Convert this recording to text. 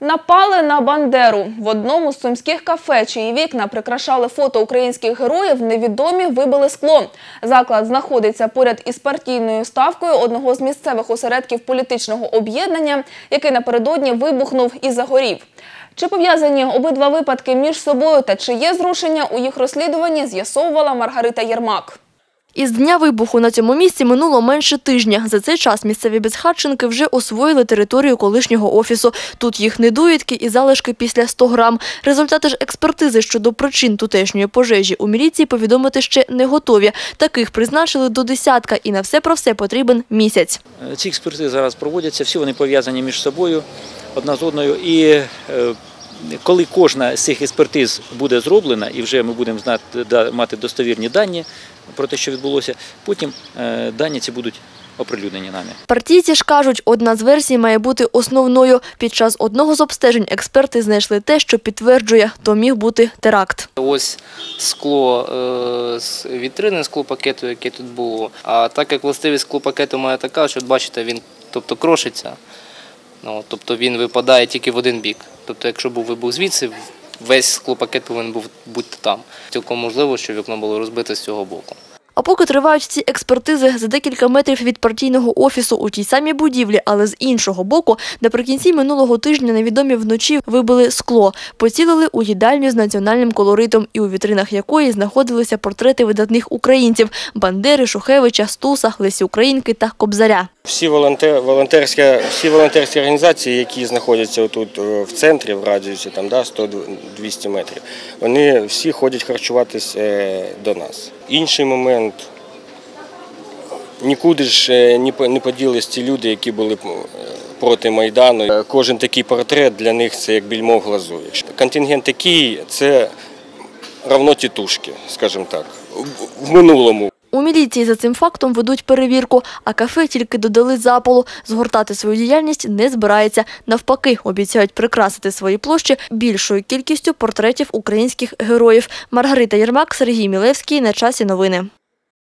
Напали на Бандеру. В одному з сумських кафе, чиї вікна прикрашали фото українських героїв, невідомі вибили скло. Заклад знаходиться поряд із партійною ставкою одного з місцевих осередків політичного об'єднання, який напередодні вибухнув і загорів. Чи пов'язані обидва випадки між собою та чи є зрушення у їх розслідуванні, з'ясовувала Маргарита Єрмак. Із дня вибуху на цьому місці минуло менше тижня. За цей час місцеві безхатченки вже освоїли територію колишнього офісу. Тут їх недоїдки і залишки після 100 грам. Результати ж експертизи щодо причин тутешньої пожежі у міліції повідомити ще не готові. Таких призначили до десятка і на все про все потрібен місяць. Ці експертизи зараз проводяться, всі вони пов'язані між собою одна з одною. І е, коли кожна з цих експертиз буде зроблена, і вже ми будемо знати, мати достовірні дані про те, що відбулося, потім е, дані ці будуть оприлюднені нами. Партійці ж кажуть, одна з версій має бути основною. Під час одного з обстежень експерти знайшли те, що підтверджує, то міг бути теракт. Ось скло е, з вітрини склопакету, яке тут було. А так як властивість склопакету має така, що бачите, він тобто крошиться, ну, тобто він випадає тільки в один бік. Тобто, якщо був вибух звідси, весь склопакет повинен був бути там. Цілком можливо, що вікно було розбите з цього боку. А поки тривають ці експертизи за декілька метрів від партійного офісу у тій самій будівлі, але з іншого боку, наприкінці минулого тижня невідомі вночі вибили скло, поцілили у їдальню з національним колоритом, і у вітринах якої знаходилися портрети видатних українців – Бандери, Шухевича, Стуса, Лесі Українки та Кобзаря. Всі волонтер, волонтерські, всі волонтерські організації, які знаходяться тут е, в центрі, в радіусі там, да, 100-200 метрів, вони всі ходять харчуватись е, до нас. Інший момент, нікуди ж е, не по- не поділись ті люди, які були е, проти Майдану. Е, Кожен такий портрет для них це як більмо в глазу. Контингент такий це равно тітушки, скажімо так, в минулому. У міліції за цим фактом ведуть перевірку, а кафе тільки додали запалу. Згортати свою діяльність не збирається. Навпаки, обіцяють прикрасити свої площі більшою кількістю портретів українських героїв. Маргарита Єрмак, Сергій Мілевський. На часі новини.